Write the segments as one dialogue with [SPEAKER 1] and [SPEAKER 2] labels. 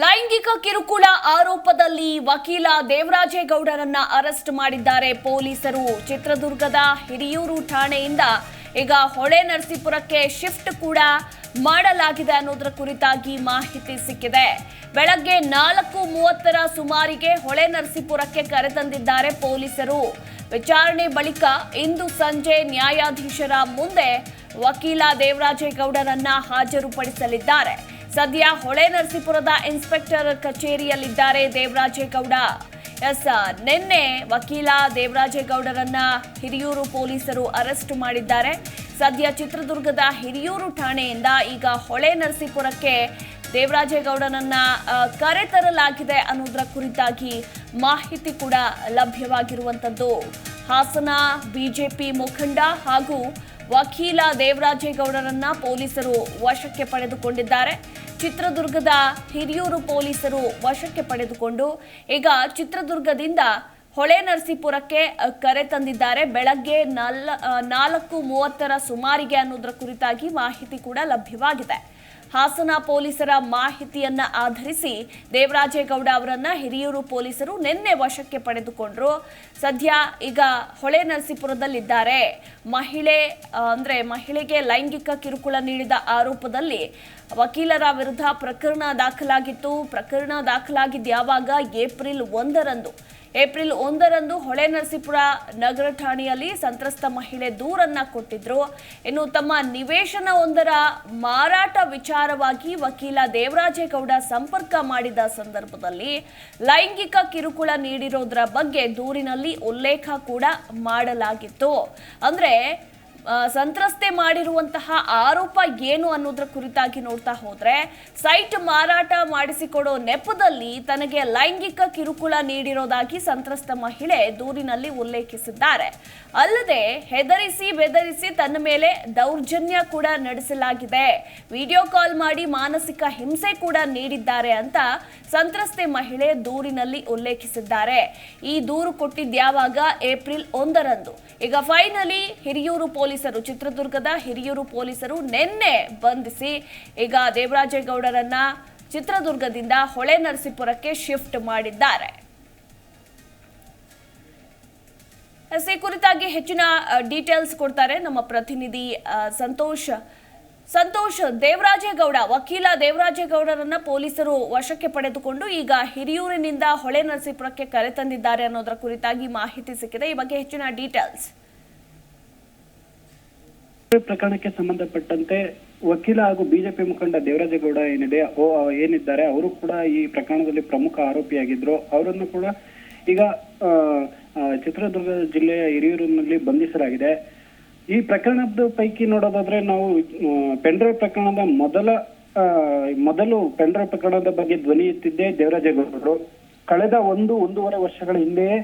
[SPEAKER 1] ಲೈಂಗಿಕ ಕಿರುಕುಳ ಆರೋಪದಲ್ಲಿ ವಕೀಲ ದೇವರಾಜೇಗೌಡರನ್ನ ಅರೆಸ್ಟ್ ಮಾಡಿದ್ದಾರೆ ಪೊಲೀಸರು. ಚಿತ್ರದುರ್ಗದ ಹಿರಿಯೂರು ಠಾಣೆಯಿಂದ ಈಗ ಹೊಳೆ ನರಸೀಪುರಕ್ಕೆ ಶಿಫ್ಟ್ ಕೂಡ ಮಾಡಲಾಗಿದೆ ಅನ್ನೋದರ ಕುರಿತಾಗಿ ಮಾಹಿತಿ ಸಿಕ್ಕಿದೆ. ಬೆಳಗ್ಗೆ ನಾಲ್ಕು ಮೂವತ್ತರ ಸುಮಾರಿಗೆ ಹೊಳೆ ನರಸೀಪುರಕ್ಕೆ ಕರೆತಂದಿದ್ದಾರೆ ಪೊಲೀಸರು. ವಿಚಾರಣೆ ಬಳಿಕ ಇಂದು ಸಂಜೆ ನ್ಯಾಯಾಧೀಶರ ಮುಂದೆ ವಕೀಲ ದೇವರಾಜೇಗೌಡರನ್ನ ಹಾಜರುಪಡಿಸಲಿದ್ದಾರೆ. ಸದ್ಯ ಹೊಳೆ ನರಸೀಪುರದ ಇನ್ಸ್ಪೆಕ್ಟರ್ ಕಚೇರಿಯಲ್ಲಿದ್ದಾರೆ ದೇವರಾಜೇಗೌಡ. ಎಸ್, ನಿನ್ನೆ ವಕೀಲ ದೇವರಾಜೇಗೌಡರನ್ನ ಹಿರಿಯೂರು ಪೊಲೀಸರು ಅರೆಸ್ಟ್ ಮಾಡಿದ್ದಾರೆ. ಸದ್ಯ ಚಿತ್ರದುರ್ಗದ ಹಿರಿಯೂರು ಠಾಣೆಯಿಂದ ಈಗ ಹೊಳೆ ನರಸೀಪುರಕ್ಕೆ ದೇವರಾಜೇಗೌಡನನ್ನ ಕರೆತರಲಾಗಿದೆ ಅನ್ನೋದರ ಕುರಿತಾಗಿ ಮಾಹಿತಿ ಕೂಡ ಲಭ್ಯವಾಗಿರುವಂಥದ್ದು ಹಾಸನ ಬಿಜೆಪಿ ಮುಖಂಡ ಹಾಗೂ ವಕೀಲ ದೇವರಾಜೇಗೌಡರನ್ನ ಪೊಲೀಸರು ವಶಕ್ಕೆ ಪಡೆದುಕೊಂಡಿದ್ದಾರೆ. ಚಿತ್ರದುರ್ಗದ ಹಿರಿಯೂರು ಪೊಲೀಸರು ವಶಕ್ಕೆ ಪಡೆದುಕೊಂಡು ಈಗ ಚಿತ್ರದುರ್ಗದಿಂದ ಹೊಳೆ ನರಸೀಪುರಕ್ಕೆ ಕರೆ ತಂದಿದ್ದಾರೆ. ಬೆಳಗ್ಗೆ ನಾಲ್ ನಾಲ್ಕು ಮೂವತ್ತರ ಸುಮಾರಿಗೆ ಅನ್ನೋದರ ಕುರಿತಾಗಿ ಮಾಹಿತಿ ಕೂಡ ಲಭ್ಯವಾಗಿದೆ. ಹಾಸನ ಪೊಲೀಸರ ಮಾಹಿತಿಯನ್ನ ಆಧರಿಸಿ ದೇವರಾಜೇಗೌಡ ಅವರನ್ನ ಹಿರಿಯೂರು ಪೊಲೀಸರು ನಿನ್ನೆ ವಶಕ್ಕೆ ಪಡೆದುಕೊಂಡ್ರು. ಸದ್ಯ ಈಗ ಹೊಳೆ ನರಸೀಪುರದಲ್ಲಿದ್ದಾರೆ. ಮಹಿಳೆ ಅಂದ್ರೆ ಮಹಿಳೆಗೆ ಲೈಂಗಿಕ ಕಿರುಕುಳ ನೀಡಿದ ಆರೋಪದಲ್ಲಿ ವಕೀಲರ ವಿರುದ್ಧ ಪ್ರಕರಣ ದಾಖಲಾಗಿತ್ತು. ಪ್ರಕರಣ ದಾಖಲಾಗಿದ್ದು ಯಾವಾಗ ಏಪ್ರಿಲ್ ಒಂದರಂದು ಏಪ್ರಿಲ್ ಒಂದರಂದು ಹೊಳೆ ನರಸೀಪುರ ನಗರ ಠಾಣೆಯಲ್ಲಿ ಸಂತ್ರಸ್ತ ಮಹಿಳೆ ದೂರನ್ನ ಕೊಟ್ಟಿದ್ರು. ಇನ್ನು ತಮ್ಮ ನಿವೇಶನ ಒಂದರ ಮಾರಾಟ ವಿಚಾರವಾಗಿ ವಕೀಲ ದೇವರಾಜೇಗೌಡ ಸಂಪರ್ಕ ಮಾಡಿದ ಸಂದರ್ಭದಲ್ಲಿ ಲೈಂಗಿಕ ಕಿರುಕುಳ ನೀಡಿರೋದ್ರ ಬಗ್ಗೆ ದೂರಿನಲ್ಲಿ ಉಲ್ಲೇಖ ಕೂಡ ಮಾಡಲಾಗಿತ್ತು. ಅಂದ್ರೆ ಸಂತ್ರಸ್ತೆ ಮಾಡಿರುವಂತಹ ಆರೋಪ ಏನು ಅನ್ನೋದ್ರ ಕುರಿತಾಗಿ ನೋಡ್ತಾ ಹೋದ್ರೆ, ಸೈಟ್ ಮಾರಾಟ ಮಾಡಿಸಿಕೊಡೋ ನೆಪದಲ್ಲಿ ತನಗೆ ಲೈಂಗಿಕ ಕಿರುಕುಳ ನೀಡಿರೋದಾಗಿ ಸಂತ್ರಸ್ತ ಮಹಿಳೆ ದೂರಿನಲ್ಲಿ ಉಲ್ಲೇಖಿಸಿದ್ದಾರೆ. ಅಲ್ಲದೆ ಹೆದರಿಸಿ ಬೆದರಿಸಿ ತನ್ನ ಮೇಲೆ ದೌರ್ಜನ್ಯ ಕೂಡ ನಡೆಸಲಾಗಿದೆ. ವಿಡಿಯೋ ಕಾಲ್ ಮಾಡಿ ಮಾನಸಿಕ ಹಿಂಸೆ ಕೂಡ ನೀಡಿದ್ದಾರೆ ಅಂತ ಸಂತ್ರಸ್ತೆ ಮಹಿಳೆ ದೂರಿನಲ್ಲಿ ಉಲ್ಲೇಖಿಸಿದ್ದಾರೆ. ಈ ದೂರು ಕೊಟ್ಟಿದ್ಯಾವಾಗ ಏಪ್ರಿಲ್ ಒಂದರಂದು. ಈಗ ಫೈನಲಿ ಹಿರಿಯೂರು ಪೊಲೀಸರು ಚಿತ್ರದುರ್ಗದ ಹಿರಿಯೂರು ಪೊಲೀಸರು ನಿನ್ನೆ ಬಂಧಿಸಿ, ಈಗ ದೇವರಾಜೇಗೌಡರನ್ನ ಚಿತ್ರದುರ್ಗದಿಂದ ಹೊಳೆ ನರಸೀಪುರಕ್ಕೆ ಶಿಫ್ಟ್ ಮಾಡಿದ್ದಾರೆ. ಈ ಕುರಿತಾಗಿ ಹೆಚ್ಚಿನ ಡೀಟೇಲ್ಸ್ ಕೊಡ್ತಾರೆ ನಮ್ಮ ಪ್ರತಿನಿಧಿ ಸಂತೋಷ್. ಸಂತೋಷ್ ದೇವರಾಜೇಗೌಡ, ವಕೀಲ ದೇವರಾಜೇಗೌಡರನ್ನ ಪೊಲೀಸರು ವಶಕ್ಕೆ ಪಡೆದುಕೊಂಡು ಈಗ ಹಿರಿಯೂರಿನಿಂದ ಹೊಳೆ ನರಸೀಪುರಕ್ಕೆ ಕರೆತಂದಿದ್ದಾರೆ ಅನ್ನೋದರ ಕುರಿತಾಗಿ ಮಾಹಿತಿ ಸಿಕ್ಕಿದೆ. ಈ ಬಗ್ಗೆ ಹೆಚ್ಚಿನ ಡೀಟೇಲ್ಸ್.
[SPEAKER 2] ಪ್ರಕರಣಕ್ಕೆ ಸಂಬಂಧಪಟ್ಟಂತೆ ವಕೀಲ ಹಾಗೂ ಬಿಜೆಪಿ ಮುಖಂಡ ದೇವರಾಜೇಗೌಡ ಏನಿದೆ, ಓ ಏನಿದ್ದಾರೆ, ಅವರು ಕೂಡ ಈ ಪ್ರಕರಣದಲ್ಲಿ ಪ್ರಮುಖ ಆರೋಪಿಯಾಗಿದ್ರು. ಅವರನ್ನು ಕೂಡ ಈಗ ಚಿತ್ರದುರ್ಗ ಜಿಲ್ಲೆಯ ಹಿರಿಯೂರಿನಲ್ಲಿ ಬಂಧಿಸಲಾಗಿದೆ. ಈ ಪ್ರಕರಣದ ಪೈಕಿ ನೋಡೋದಾದ್ರೆ ನಾವು ಪೆಂಡ್ರೈವ್ ಪ್ರಕರಣದ ಮೊದಲ ಮೊದಲು ಪೆಂಡ್ರೈವ್ ಪ್ರಕರಣದ ಬಗ್ಗೆ ಧ್ವನಿ ಎತ್ತಿದ್ದೇ ದೇವರಾಜೇಗೌಡರು. ಕಳೆದ ಒಂದು, ಒಂದೂವರೆ ವರ್ಷಗಳ ಹಿಂದೆಯೇ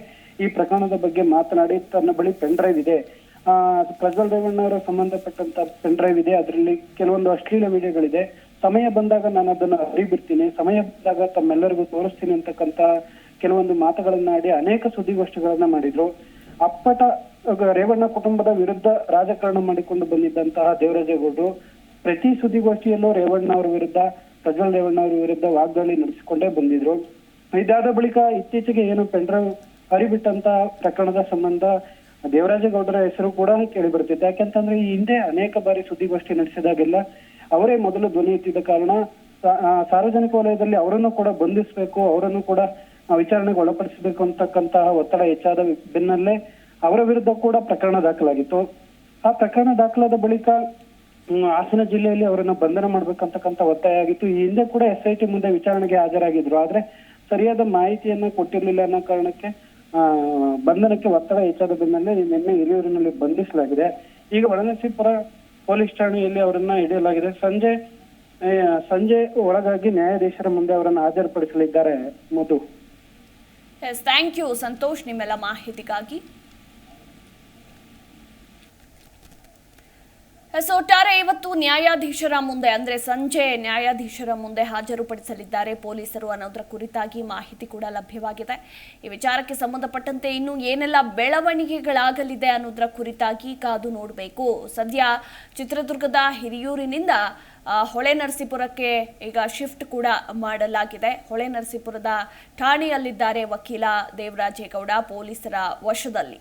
[SPEAKER 2] ಈ ಪ್ರಕರಣದ ಬಗ್ಗೆ ಮಾತನಾಡಿ ತನ್ನ ಬಳಿ ಪೆಂಡ್ರೈವ್ ಇದೆ. ಪ್ರಜ್ವಲ್ ರೇವಣ್ಣವರ ಸಂಬಂಧಪಟ್ಟಂತ ಪೆನ್ಡ್ರೈವ್ ಇದೆ. ಅದರಲ್ಲಿ ಕೆಲವೊಂದು ಅಶ್ಲೀಲ ವಿಡಿಯೋಗಳಿದೆ. ಸಮಯ ಬಂದಾಗ ನಾನು ಅದನ್ನ ಅರಿಬಿಡ್ತೀನಿ. ಸಮಯ ಬಂದಾಗ ತಮ್ಮೆಲ್ಲರಿಗೂ ತೋರಿಸ್ತೀನಿ ಅಂತಕ್ಕಂತ ಕೆಲವೊಂದು ಮಾತುಗಳನ್ನ ಆಡಿ ಅನೇಕ ಸುದ್ದಿಗೋಷ್ಠಿಗಳನ್ನ ಮಾಡಿದ್ರು. ಅಪ್ಪಟ ರೇವಣ್ಣ ಕುಟುಂಬದ ವಿರುದ್ಧ ರಾಜಕಾರಣ ಮಾಡಿಕೊಂಡು ಬಂದಿದ್ದಂತಹ ದೇವರಾಜೇಗೌಡರು, ಪ್ರತಿ ಸುದ್ದಿಗೋಷ್ಠಿಯಲ್ಲೂ ರೇವಣ್ಣ ಅವರ ವಿರುದ್ಧ, ಪ್ರಜ್ವಲ್ ರೇವಣ್ಣ ಅವರ ವಿರುದ್ಧ ವಾಗ್ದಾಳಿ ನಡೆಸಿಕೊಂಡೇ ಬಂದಿದ್ರು. ಇದಾದ ಬಳಿಕ ಇತ್ತೀಚೆಗೆ ಏನು ಪೆಂಡ್ರೈವ್ ಹರಿಬಿಟ್ಟಂತ ಪ್ರಕರಣದ ಸಂಬಂಧ ದೇವರಾಜೇಗೌಡರ ಹೆಸರು ಕೂಡ ಕೇಳಿ ಬರ್ತಿತ್ತು ಯಾಕೆಂತಂದ್ರೆ ಈ ಹಿಂದೆ ಅನೇಕ ಬಾರಿ ಸುದ್ದಿಗೋಷ್ಠಿ ನಡೆಸಿದಾಗೆಲ್ಲ ಅವರೇ ಮೊದಲು ಧ್ವನಿ ಎತ್ತಿದ್ದ ಕಾರಣ ಸಾರ್ವಜನಿಕ ವಲಯದಲ್ಲಿ ಅವರನ್ನು ಕೂಡ ಬಂಧಿಸಬೇಕು, ಅವರನ್ನು ಕೂಡ ವಿಚಾರಣೆಗೆ ಒಳಪಡಿಸಬೇಕು ಅಂತಕ್ಕಂತಹ ಒತ್ತಡ ಹೆಚ್ಚಾದ ಬೆನ್ನಲ್ಲೇ ಅವರ ವಿರುದ್ಧ ಕೂಡ ಪ್ರಕರಣ ದಾಖಲಾಗಿತ್ತು. ಆ ಪ್ರಕರಣ ದಾಖಲಾದ ಬಳಿಕ ಹಾಸನ ಜಿಲ್ಲೆಯಲ್ಲಿ ಅವರನ್ನು ಬಂಧನ ಮಾಡ್ಬೇಕಂತಕ್ಕಂಥ ಒತ್ತಾಯ ಆಗಿತ್ತು. ಈ ಹಿಂದೆ ಕೂಡ ಎಸ್ ಐ ಟಿ ಮುಂದೆ ವಿಚಾರಣೆಗೆ ಹಾಜರಾಗಿದ್ರು. ಆದ್ರೆ ಸರಿಯಾದ ಮಾಹಿತಿಯನ್ನ ಕೊಟ್ಟಿರಲಿಲ್ಲ ಅನ್ನೋ ಕಾರಣಕ್ಕೆ ಬಂಧನಕ್ಕೆ ಒತ್ತಡ ಹೆಚ್ಚಾದ ಬೆನ್ನಲ್ಲೇ ನಿನ್ನೆ ಹಿರಿಯೂರಿನಲ್ಲಿ ಬಂಧಿಸಲಾಗಿದೆ. ಈಗ ಒಳನರಸೀಪುರ ಪೊಲೀಸ್ ಠಾಣೆಯಲ್ಲಿ ಅವರನ್ನ ಹಿಡಿಯಲಾಗಿದೆ. ಸಂಜೆ ಸಂಜೆ ಒಳಗಾಗಿ ನ್ಯಾಯಾಧೀಶರ ಮುಂದೆ ಅವರನ್ನು ಹಾಜರುಪಡಿಸಲಿದ್ದಾರೆ Madhu.
[SPEAKER 1] Yes thank you Santosh, ನಿಮ್ಮೆಲ್ಲ ಮಾಹಿತಿಗಾಗಿ. ಸೊ ಒಟ್ಟಾರೆ ಇವತ್ತು ನ್ಯಾಯಾಧೀಶರ ಮುಂದೆ, ಅಂದ್ರೆ ಸಂಜೆ ನ್ಯಾಯಾಧೀಶರ ಮುಂದೆ ಹಾಜರುಪಡಿಸಲಿದ್ದಾರೆ ಪೊಲೀಸರು ಅನ್ನೋದರ ಕುರಿತಾಗಿ ಮಾಹಿತಿ ಕೂಡ ಲಭ್ಯವಾಗಿದೆ. ಈ ವಿಚಾರಕ್ಕೆ ಸಂಬಂಧಪಟ್ಟಂತೆ ಇನ್ನು ಏನೆಲ್ಲ ಬೆಳವಣಿಗೆಗಳಾಗಲಿದೆ ಅನ್ನೋದರ ಕುರಿತಾಗಿ ಕಾದು ನೋಡಬೇಕು. ಸದ್ಯ ಚಿತ್ರದುರ್ಗದ ಹಿರಿಯೂರಿನಿಂದ ಹೊಳೆ ನರಸೀಪುರಕ್ಕೆ ಈಗ ಶಿಫ್ಟ್ ಕೂಡ ಮಾಡಲಾಗಿದೆ. ಹೊಳೆ ನರಸೀಪುರದ ಠಾಣೆಯಲ್ಲಿದ್ದಾರೆ ವಕೀಲ ದೇವರಾಜೇಗೌಡ ಪೊಲೀಸರ ವಶದಲ್ಲಿ.